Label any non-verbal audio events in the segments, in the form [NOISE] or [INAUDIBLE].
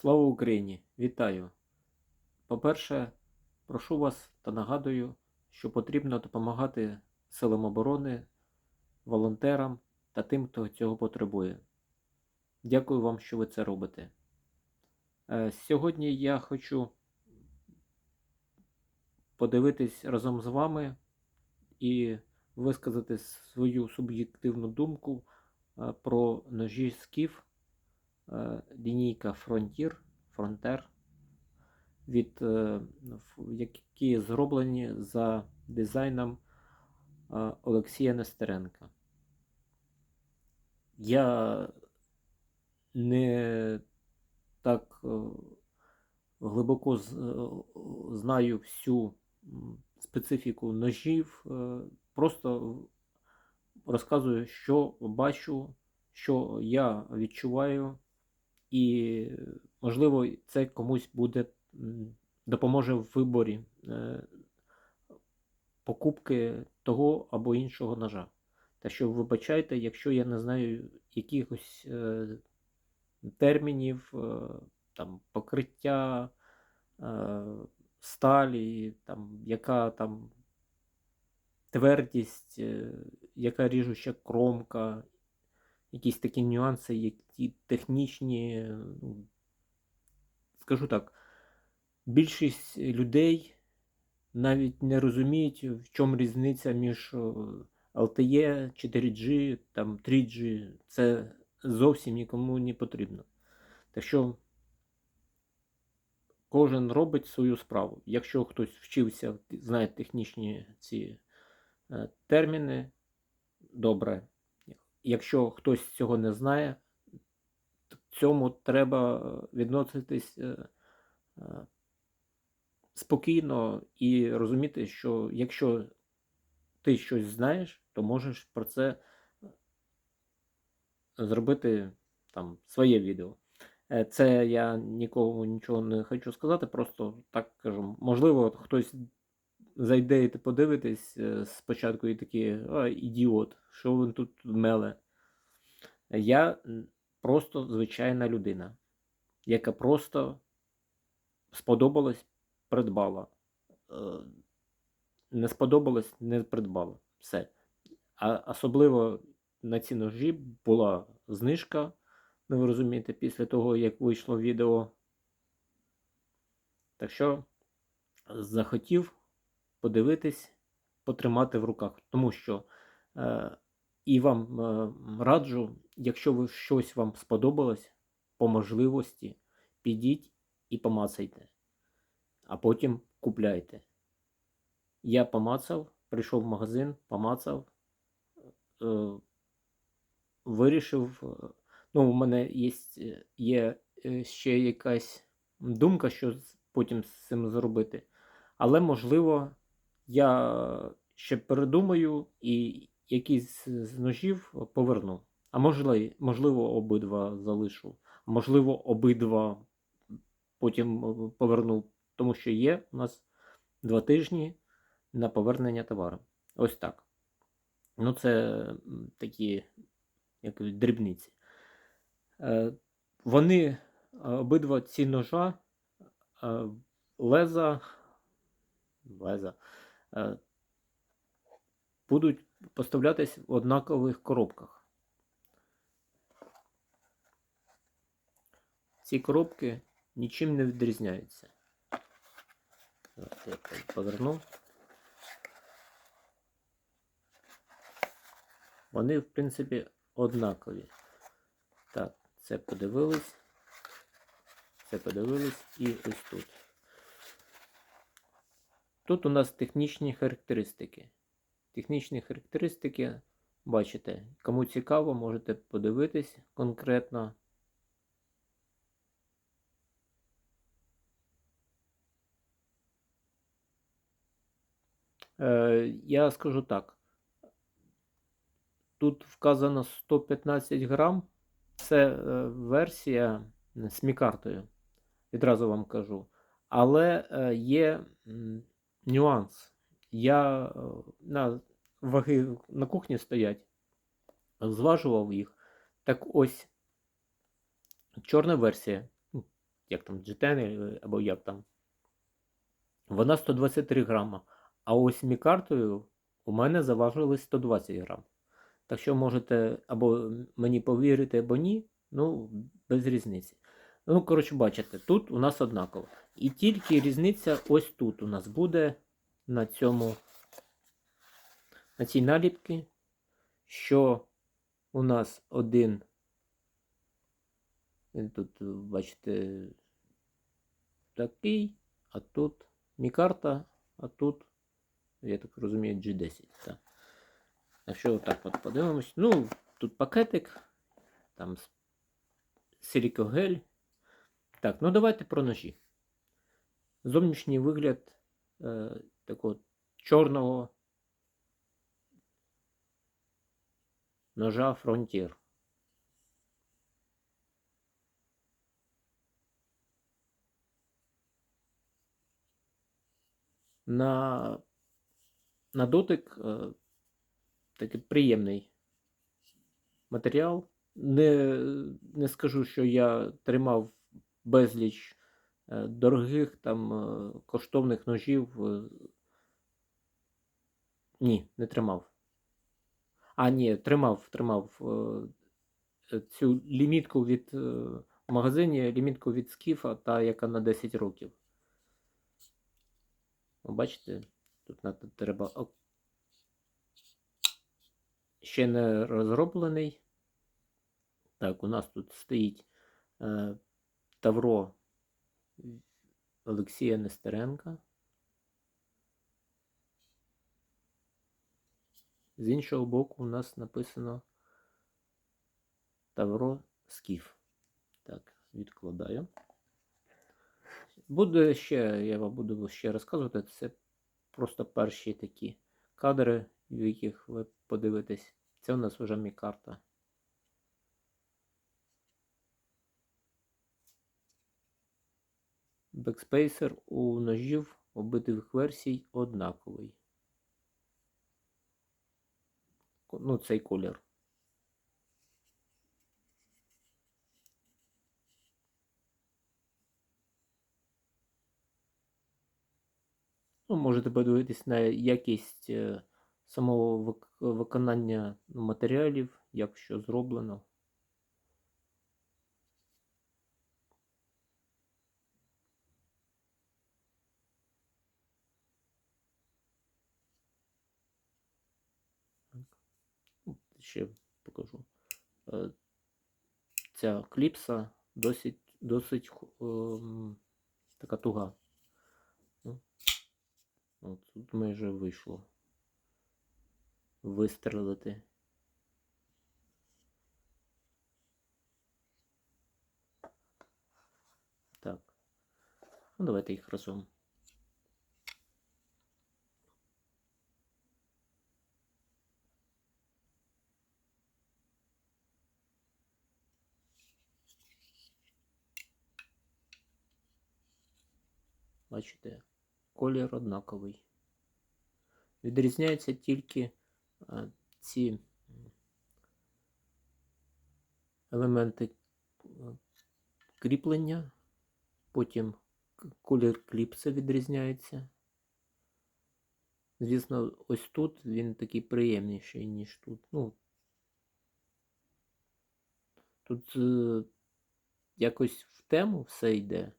Слава Україні! Вітаю! По-перше, прошу вас та нагадую, що потрібно допомагати силам оборони, волонтерам та тим, хто цього потребує. Дякую вам, що ви це робите. Е, Сьогодні я хочу подивитись разом з вами і висказати свою суб'єктивну думку е, про ножі скіф лінійка Frontier, Frontier, від, е, які зроблені за дизайном е, Олексія Нестеренка. Я не так е, глибоко е, знаю всю специфіку ножів, е, просто розказую, що бачу, що я відчуваю, і, можливо, це комусь буде допоможе в виборі е, покупки того або іншого ножа. Та що вибачайте, якщо я не знаю якихось е, термінів, е, там, покриття сталі, там, яка там твердість, яка ріжуща кромка, якісь такі нюанси, які технічні. ну, Скажу так, більшість людей навіть не розуміють, в чому різниця між LTE, 4G, там 3G. Це зовсім нікому не потрібно. Так що кожен робить свою справу. Якщо хтось вчився, знає технічні ці е, терміни, добре. Якщо хтось цього не знає, цьому треба е, відноситись е, е, спокійно і розуміти, що якщо ти щось знаєш, то можеш про це зробити там своє відео. Це я нікому нічого не хочу сказати, просто так кажу. Можливо, хтось зайде і ти подивитесь е, спочатку і такий, а, ідіот, що він тут меле. Я просто звичайна людина, яка просто сподобалась, придбала. Е, Не сподобалось, не придбала. Все. А особливо на ці ножі була знижка, ну ви розумієте, після того, як вийшло відео. Так що захотів подивитись, потримати в руках. Тому що е, і вам е, раджу, якщо ви щось вам сподобалось, по можливості підіть і помацайте, а потім купляйте. Я помацав, прийшов в магазин, помацав, е, вирішив. е, Ну, у мене є, є е, ще якась думка, що потім з цим зробити. Але, можливо, я ще передумаю і якийсь з ножів поверну. А можливо, можливо, обидва залишу. Можливо, обидва потім е, поверну, тому що є у нас два тижні на повернення товару. Ось так. Ну, це такі як дрібниці. Е, Вони обидва ці ножа, е, леза, леза будуть поставлятись в однакових коробках. Ці коробки нічим не відрізняються. Я поверну. Вони, в принципі, однакові. Так, це подивились. Це подивились і ось тут. Тут у нас технічні характеристики. Технічні характеристики, бачите, кому цікаво, можете подивитись конкретно. Е, я скажу так. Тут вказано 115 грам. Це е, версія з мікартою. Відразу вам кажу. Але е, є нюанс. Я е, на ваги на кухні стоять, зважував їх. Так ось чорна версія. ну, як там G10 е, або як там. Вона 123 грама. А ось мікартою у мене заважили 120 грам. Так що можете або мені повірити, або ні. Ну, без різниці. Ну, коротше, бачите, тут у нас однаково. І тільки різниця ось тут у нас буде на цьому, на цій наліпці, що у нас один. Тут, бачите, такий, а тут мікарта, а тут, я так розумію, G10. Так. Якщо отак от подивимось, ну, тут пакетик, там силікогель. Так, ну давайте про ножі. Зовнішній вигляд е, такого чорного ножа Frontier. На, на дотик е, такий приємний матеріал. Не, не скажу, що я тримав безліч дорогих там е, коштовних ножів. е. Ні, не тримав. А, ні, тримав, тримав е, е, цю лімітку від е, магазині, лімітку від Скіфа, та яка на 10 років. Бачите, тут треба ще не розроблений. Так, у нас тут стоїть е, Тавро Олексія Нестеренка. З іншого боку, у нас написано Тавро Скіф. Так, відкладаю. Буде ще, я вам буду ще розказувати. Це просто перші такі кадри, в яких ви подивитесь. Це у нас вже мій Бекспейсер у ножів обидвих версій однаковий. Ну, цей колір. Ну, можете подивитись на якість е, самого виконання матеріалів, як що зроблено. Так. Ну, Ще покажу. Е, Ця кліпса досить, досить ем, така туга. Ну, От тут майже вийшло вистрелити. Так. Ну, давайте їх разом. Бачите, колір однаковий. Відрізняються тільки ці елементи е, кріплення, потім колір кліпса відрізняється. Звісно, ось тут він такий приємніший, ніж тут. Ну, тут е, якось в тему все йде.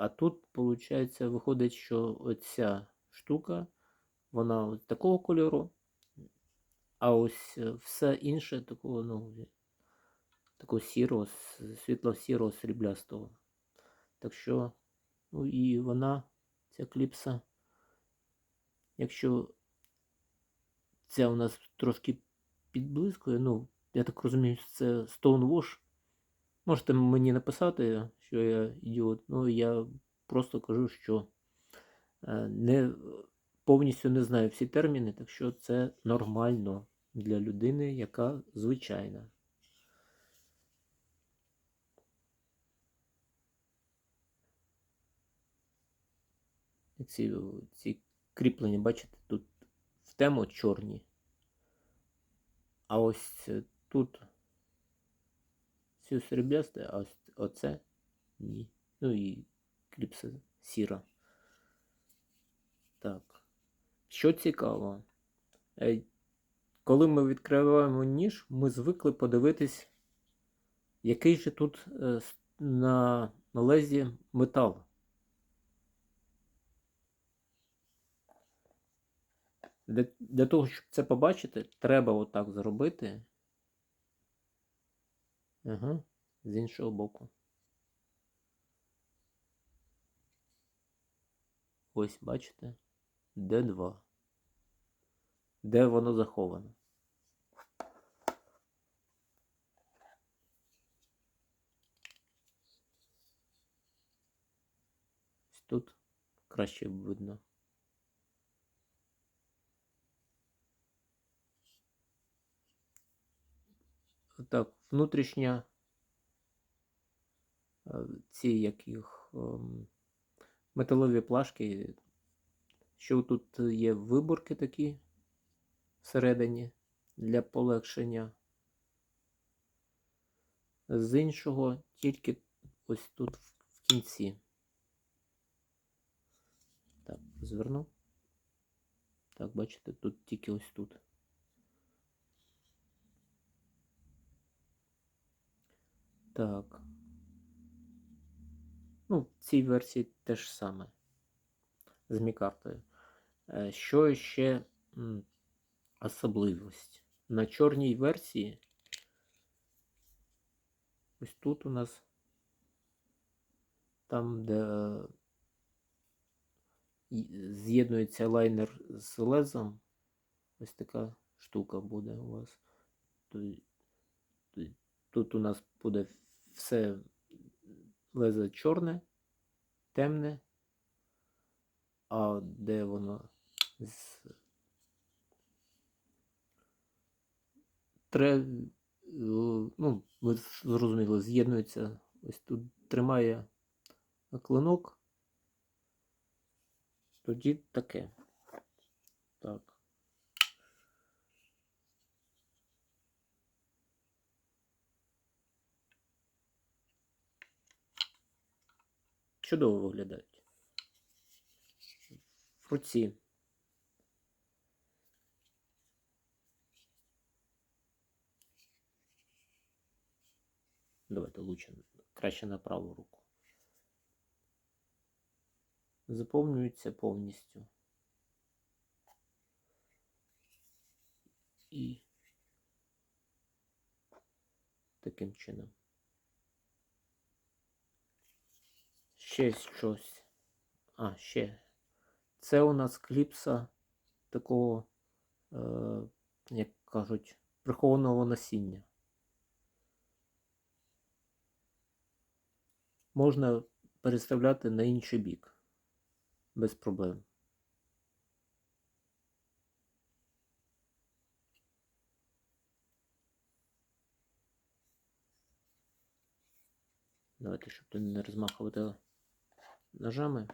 А тут, виходить, виходить, що оця штука, вона от такого кольору, а ось е, все інше такого, ну, такого сірого, світло-сірого, сріблястого. Так що, ну і вона, ця кліпса, якщо ця у нас трошки підблискує, ну, я так розумію, це Stonewash, Можете мені написати, що я ідіот. Ну, я просто кажу, що е, не, повністю не знаю всі терміни, так що це нормально для людини, яка звичайна. Ці, ці кріплення, бачите, тут в тему чорні. А ось е, тут все сріблясте, а оце ні. Ну і кліпса сіра. Так. Що цікаво, е, коли ми відкриваємо ніж, ми звикли подивитись, який же тут е, на лезі метал. Для, для того, щоб це побачити, треба отак зробити. Ага, з іншого боку. Ось, бачите? Д2. Де воно заховано? Тут краще видно. Так, внутрішня ці як їх ем, металові плашки, що тут є виборки такі всередині для полегшення. З іншого тільки ось тут в кінці. Так, зверну. Так, бачите, тут тільки ось тут. Так. Ну, в цій версії те ж саме. З мікартою. Е, Що ще особливість? На чорній версії. Ось тут у нас там, де е, з'єднується лайнер з лезом, ось така штука буде у вас. Тут у нас буде все лезо чорне, темне, а де воно з тре, ну, ви зрозуміли, з'єднується, ось тут тримає клинок, тоді таке. Так. Чудово виглядають. В руці. Давайте лучше краще на праву руку. Заповнюється повністю. І таким чином. Ще щось. А, ще. Це у нас кліпса такого, е, як кажуть, прихованого насіння. Можна переставляти на інший бік. Без проблем. Давайте, щоб тут не розмахувати ножами,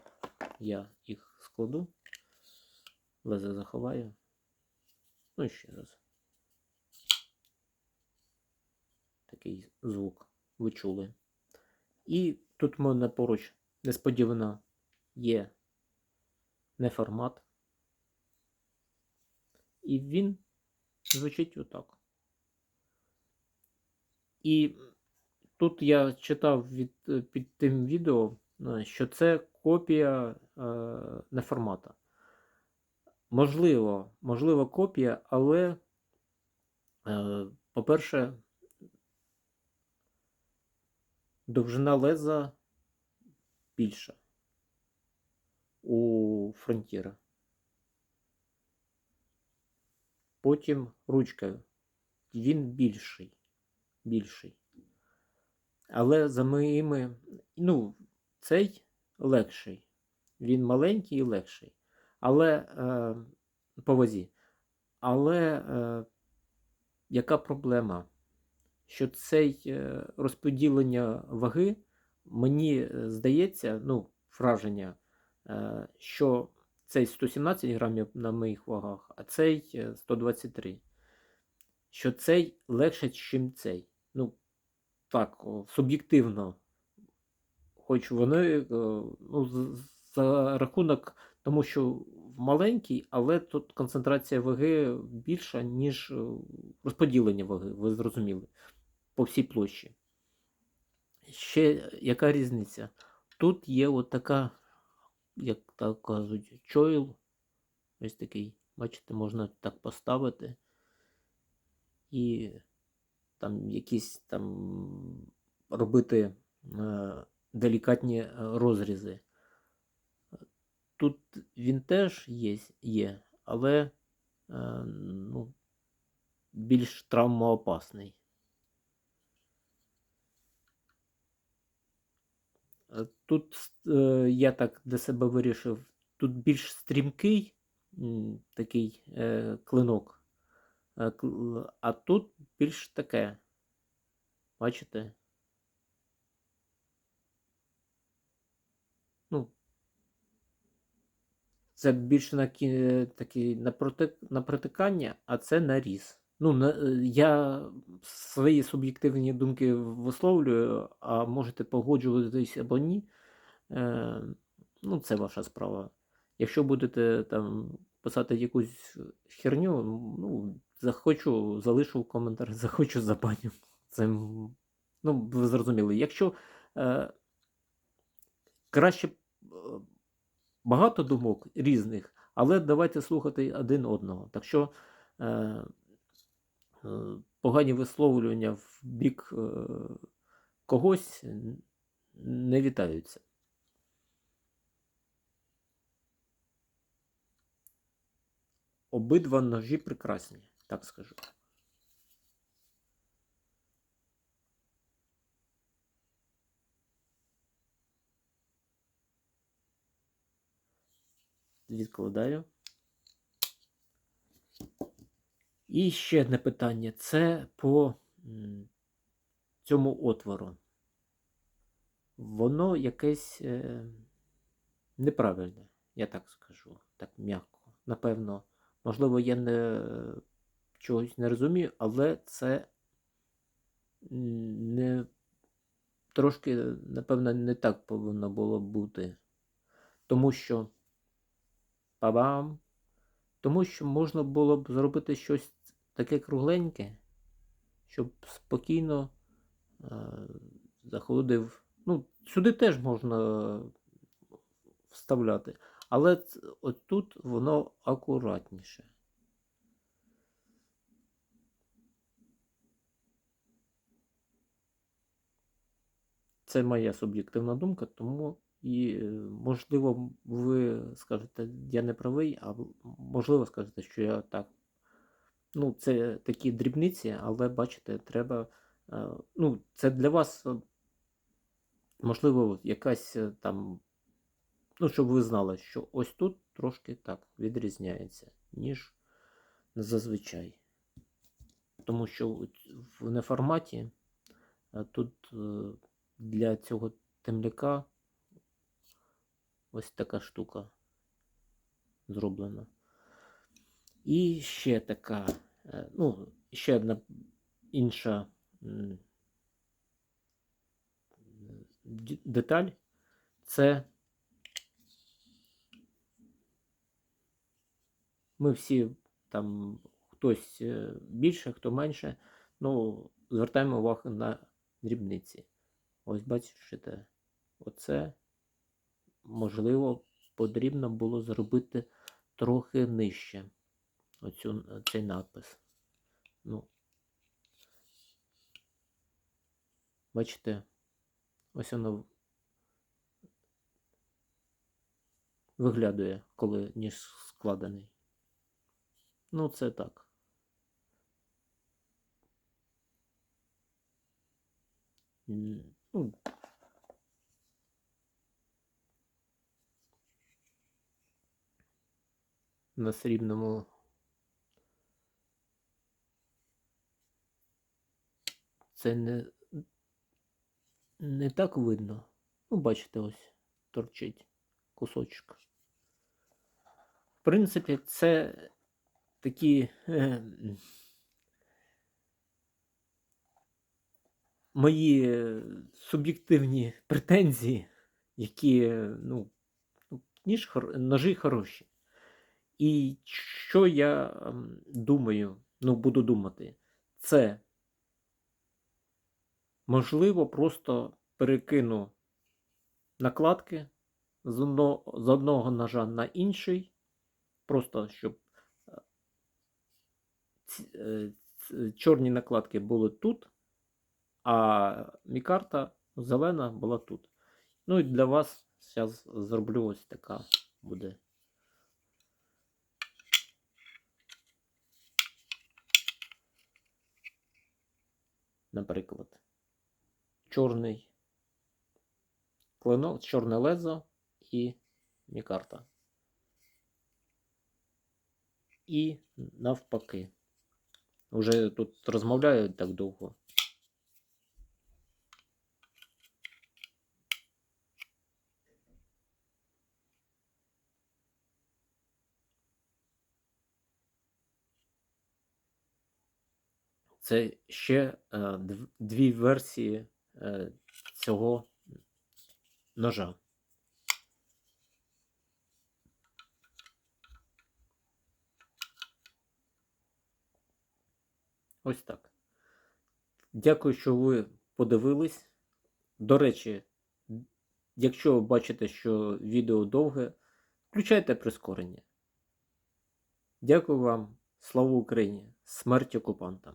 я їх складу, лезе заховаю. Ну і ще раз. Такий звук ви чули. І тут в мене поруч несподівано є не формат. І він звучить отак. І тут я читав від, під тим відео, що це копія е, не формата. Можливо, можливо, копія, але, е, по-перше, довжина леза більша у фронтіра. Потім ручка. Він більший. Більший. Але за моїми. Ну, цей легший. Він маленький і легший. Але е, по вазі. Але е, яка проблема? Що цей е, розподілення ваги, мені е, здається, ну, враження, е, що цей 117 грамів на моїх вагах, а цей е, 123. Що цей легше, ніж цей. Ну, так, суб'єктивно хоч вони е, ну, за рахунок, тому що маленький, але тут концентрація ваги більша, ніж е, розподілення ваги, ви зрозуміли, по всій площі. Ще яка різниця? Тут є от як так кажуть, чойл. Ось такий. Бачите, можна так поставити. І там якісь там робити е, делікатні е, розрізи. Тут він теж є, є але е, ну, більш травмоопасний. Е, Тут я так для себе вирішив, тут більш стрімкий такий клинок, а тут більш таке. Бачите? Ну, це більше на кі... такий на, проти... на протикання, а це наріз. Ну, на... е, я свої суб'єктивні думки висловлюю, а можете погоджуватись або ні. Е... Ну, це ваша справа. Якщо будете там писати якусь херню, ну, захочу, залишу в коментарі, [LAUGHS] захочу забаню. Це, ну, ви зрозуміли. Якщо е... краще. Багато думок різних, але давайте слухати один одного. Так що е, е, погані висловлювання в бік е, когось не вітаються. Обидва ножі прекрасні, так скажу. Відкладаю. І ще одне питання. Це по цьому отвору. Воно якесь е, неправильне, я так скажу, так м'яко. Напевно, можливо, я не чогось не розумію, але це не трошки, напевно, не так повинно було бути. Тому що Па-бам! Тому що можна було б зробити щось таке кругленьке, щоб спокійно е, заходив. Ну, сюди теж можна вставляти, але ц- от тут воно акуратніше. Це моя суб'єктивна думка, тому і е, можливо ви скажете, я не правий, а можливо скажете, що я так. Ну, це такі дрібниці, але бачите, треба. е, Ну, це для вас, е, можливо, якась там. Ну, щоб ви знали, що ось тут трошки так відрізняється, ніж зазвичай. Тому що в неформаті тут для цього темляка ось така штука зроблена. І ще така, е, ну, ще одна інша деталь це ми всі там хтось е, більше, хто менше, ну, звертаємо увагу на дрібниці. Ось бачите, оце можливо потрібно було зробити трохи нижче оцю, цей надпис. Ну, бачите, ось воно виглядає, коли ніж складений. Ну, це так. Ну, на срібному. Це не, не так видно. Ну, бачите, ось торчить кусочок. В принципі, це такі е, мої суб'єктивні претензії які ну, ніж, ножі хороші. І що я ем, думаю, ну, буду думати, це можливо просто перекину накладки з одного, з одного ножа на інший, просто щоб е, е, чорні накладки були тут, а мікарта зелена була тут. Ну і для вас зараз зроблю ось така буде. Наприклад, чорний клинок, чорне лезо і мікарта. І навпаки. Уже тут розмовляю так довго. Це ще е, дві версії е, цього ножа. Ось так. Дякую, що ви подивились. До речі, якщо ви бачите, що відео довге, включайте прискорення. Дякую вам. Слава Україні! Смерть окупантам!